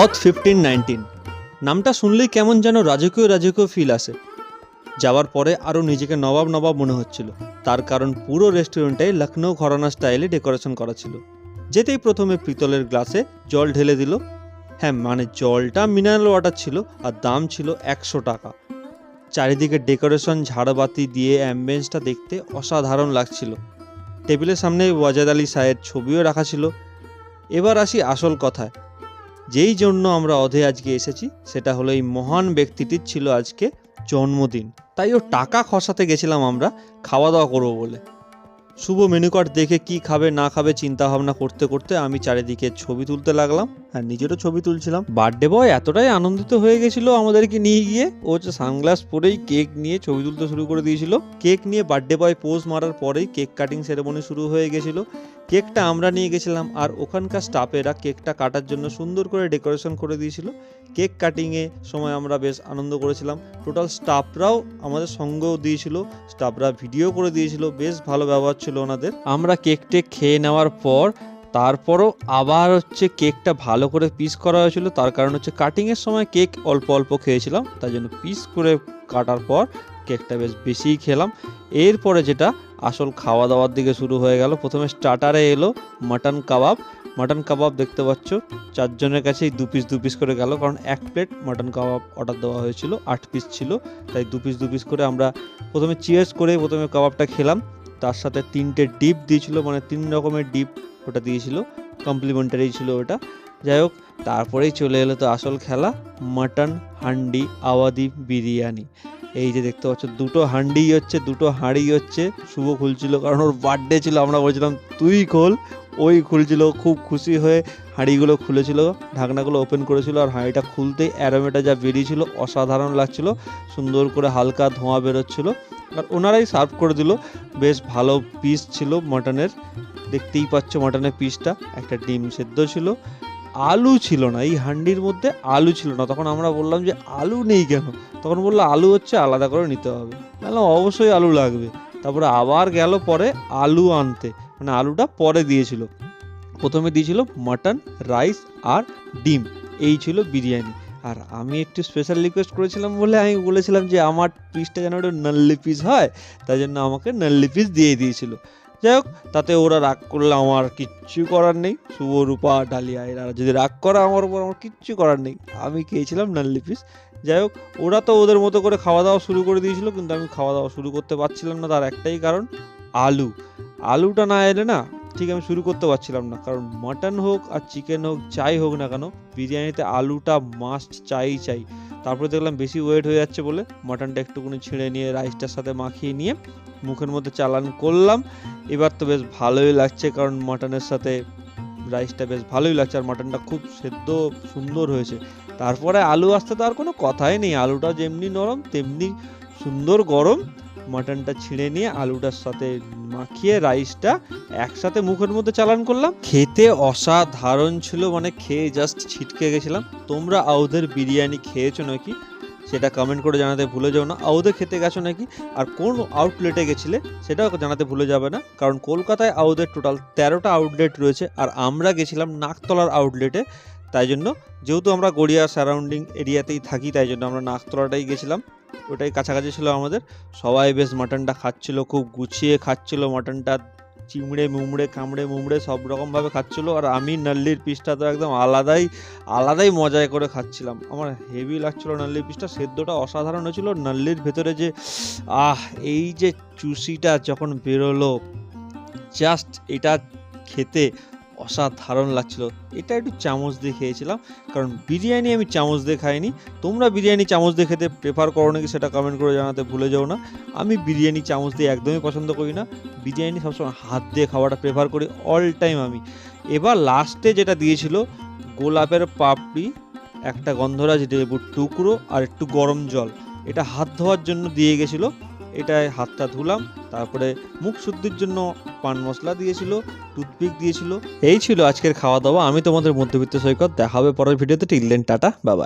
অথ fifteen nineteen নামটা শুনলেই কেমন যেন রাজকীয় রাজকীয় ফিল আসে। যাওয়ার পরে আরও নিজেকে নবাব নবাব মনে হচ্ছিল। তার কারণ পুরো রেস্টুরেন্টে লখনৌ ঘরানা স্টাইলে ডেকোরেশন করা ছিল। যেতেই প্রথমে পিতলের গ্লাসে জল ঢেলে দিল। হ্যাঁ মানে জলটা মিনারেল ওয়াটার ছিল আর দাম ছিল একশো টাকা। চারিদিকে ডেকোরেশন ঝাড়বাতি দিয়ে অ্যাম্বিয়েন্সটা দেখতে অসাধারণ লাগছিল। টেবিলের সামনে ওয়াজাদ আলী সাহের ছবিও রাখা ছিল। এবার আসি আসল কথায়। যেই জন্য আমরা অধে আজকে এসেছি, সেটা হলো এই মহান ব্যক্তিটির ছিল আজকে জন্মদিন। তাই ও টাকা খসাতে গেছিলাম আমরা খাওয়া দাওয়া করব বলে। শুভ মেনু কার্ড দেখে কি খাবে, না খাবে চিন্তা ভাবনা করতে করতে আমি চারিদিকে ছবি তুলতে লাগলাম, আর নিজেরও ছবি তুলছিলাম। বার্থডে বয় এতটাই আনন্দিত হয়ে গেছিল আমাদেরকে নিয়ে গিয়ে, ও হচ্ছে সানগ্লাস পরেই কেক নিয়ে ছবি তুলতে শুরু করে দিয়েছিল। কেক নিয়ে বার্থডে বয় পোজ মারার পরেই কেক কাটিং সেরেমনি শুরু হয়ে গেছিল। কেকটা আমরা নিয়ে গেছিলাম আর ওখানকার স্টাফেরা কেকটা কাটার জন্য সুন্দর করে ডেকোরেশন করে দিয়েছিল। কেক কাটিংয়ে সময় আমরা বেশ আনন্দ করেছিলাম। টোটাল স্টাফরাও আমাদের সঙ্গও দিয়েছিল, স্টাফরা ভিডিও করে দিয়েছিল, বেশ ভালো ব্যবহার ছিল ওনাদের। আমরা কেক টেক খেয়ে নেওয়ার পর, তারপরও আবার হচ্ছে কেকটা ভালো করে পিস করা হয়েছিল, তার কারণ হচ্ছে কাটিংয়ের সময় কেক অল্প অল্প খেয়েছিলাম তাই জন্য পিস করে কাটার পর কেকটা বেশ বেশিই খেলাম। এরপরে যেটা আসল খাওয়া দাওয়ার দিকে শুরু হয়ে গেল। প্রথমে স্টার্টারে এলো মাটন কাবাব মাটন কাবাব দেখতে পাচ্ছ, চারজনের কাছেই দু পিস দু পিস করে গেল। কারণ এক প্লেট মাটন কাবাব অর্ডার দেওয়া হয়েছিল, আট পিস ছিল। তাই দু পিস দু পিস করে আমরা প্রথমে চিয়ার্স করে প্রথমে কাবাবটা খেলাম। তার সাথে তিনটে ডিপ দিয়েছিল মানে তিন রকমের ডিপ ওটা দিয়েছিল। কমপ্লিমেন্টারি ছিল ওটা। যাই হোক, তারপরেই চলে এলো তো আসল খেলা মাটন হান্ডি আওয়াদি বিরিয়ানি। এই যে দেখতে পাচ্ছ, দুটো হান্ডি হচ্ছে, দুটো হাঁড়ি হচ্ছে। শুভ খুলছিল কারণ ওর বার্থডে ছিল, আমরা বলছিলাম, তুই খোল। ওই খুলছিল, খুব খুশি হয়ে হাঁড়িগুলো খুলেছিল, ঢাকনাগুলো ওপেন করেছিল আর হাঁড়িটা খুলতেই অ্যারোমেটা যা বেরিয়েছিল, অসাধারণ লাগছিল। সুন্দর করে হালকা ধোঁয়া বেরোচ্ছিল আর ওনারাই সার্ভ করে দিল। বেশ ভালো পিস ছিল মটনের দেখতেই পাচ্ছ মটনের পিসটা একটা ডিম সেদ্ধ ছিল। আলু ছিল না, এই হান্ডির মধ্যে আলু ছিল না। তখন আমরা বললাম যে, আলু নেই কেন? তখন বলল, আলু হচ্ছে আলাদা করে নিতে হবে। বললাম, অবশ্যই আলু লাগবে। তারপরে আবার গেল পরে আলু আনতে। মানে আলুটা পরে দিয়েছিল। প্রথমে দিয়েছিল মাটন, রাইস আর ডিম। এই ছিল বিরিয়ানি। আর আমি একটু স্পেশাল রিকোয়েস্ট করেছিলাম বলে আমি বলেছিলাম যে, আমার পিসটা যেন একটু নাল্লি পিস হয়। তাই জন্য আমাকে নাল্লি পিস দিয়ে দিয়েছিল। যাই হোক, তাতে ওরা রাগ করলে আমার কিচ্ছু করার নেই। শুভ রূপা ডালিয়া, এরা যদি রাগ করে আমার উপর, আমার কিচ্ছু করার নেই। আমি খেয়েছিলাম নাল্লি পিস। যাই হোক, ওরা তো ওদের মতো করে খাওয়া দাওয়া শুরু করে দিয়েছিল, কিন্তু আমি খাওয়া দাওয়া শুরু করতে পারছিলাম না। তার একটাই কারণ, আলু। আলুটা না এলে না ঠিক আমি শুরু করতে পারছিলাম না। কারণ মাটন হোক আর চিকেন হোক, যাই হোক না কেন, বিরিয়ানিতে আলুটা মাস্ট চাই চাই। তারপরে দেখলাম বেশি ওয়েট হয়ে যাচ্ছে বলে মাটনটা একটুখানি ছিঁড়ে নিয়ে রাইসটার সাথে মাখিয়ে নিয়ে মুখের মধ্যে চালান করলাম। এবার তো বেশ ভালোই লাগছে কারণ মাটনের সাথে রাইসটা বেশ ভালোই লাগছে আর মাটনটা খুব সেদ্ধ, সুন্দর হয়েছে। তারপরে আলু আসতে তো আর কোনো কথাই নেই। আলুটা যেমনি নরম, তেমনি সুন্দর গরম। মাটনটা ছিঁড়ে নিয়ে আলুটার সাথে মাখিয়ে রাইসটা একসাথে মুখের মধ্যে চালান করলাম। খেতে অসাধারণ ছিল মানে খেয়ে জাস্ট ছিটকে গেছিলাম। তোমরা আউদের বিরিয়ানি খেয়েছো নাকি? সেটা কমেন্ট করে জানাতে ভুলে যাও না। আউদে খেতে গেছো নাকি? আর কোন আউটলেটে গেছিলে, সেটাও জানাতে ভুলে যাবে না। কারণ কলকাতায় আউদের টোটাল তেরোটা আউটলেট রয়েছে আর আমরা গেছিলাম নাকতলার আউটলেটে তাই জন্য, যেহেতু আমরা গড়িয়া সারাউন্ডিং এরিয়াতেই থাকি, তাই জন্য আমরা নাকতলাটাই গেছিলাম। ওটাই কাছাকাছি ছিল আমাদের। সবাই বেশ মাটনটা খাচ্ছিল, খুব গুছিয়ে খাচ্ছিল মাটনটা চিমড়ে, মুমড়ে, কামড়ে, মুমড়ে সব রকমভাবে খাচ্ছিল আর আমি নাল্লির পিসটা তো একদম আলাদাই আলাদাই মজায় করে খাচ্ছিলাম। আমার হেভি লাগছিল নাল্লির পিসটা, সেদ্ধটা অসাধারণ হয়েছিল। নাল্লির ভেতরে যে, আহ, এই যে চুষিটা যখন বেরোলো জাস্ট এটা খেতে অসাধারণ লাগছিল। এটা একটু চামচ দিয়ে খেয়েছিলাম, কারণ বিরিয়ানি আমি চামচ দিয়ে খাইনি। তোমরা বিরিয়ানি চামচ দিয়ে খেতে প্রেফার করো নাকি সেটা কমেন্ট করে জানাতে ভুলে যাও না। আমি বিরিয়ানি চামচ দিয়ে একদমই পছন্দ করি না। বিরিয়ানি সবসময় হাত দিয়ে খাওয়াটা প্রেফার করি অল টাইম আমি। এবার লাস্টে যেটা দিয়েছিল, গোলাপের পাপড়ি, একটা গন্ধরাজ লেবুর টুকরো আর একটু গরম জল। এটা হাত ধোয়ার জন্য দিয়ে গেছিল। এটায় হাতটা ধুলাম। তারপরে মুখ শুদ্ধির জন্য পান মশলা দিয়েছিল, টুথপিক দিয়েছিল। এই ছিল আজকের খাওয়া দাওয়া। আমি তোমাদের মধ্যবিত্ত সৈকত। দেখাবে পরের ভিডিওতে। টিললেন টাটা বাবাই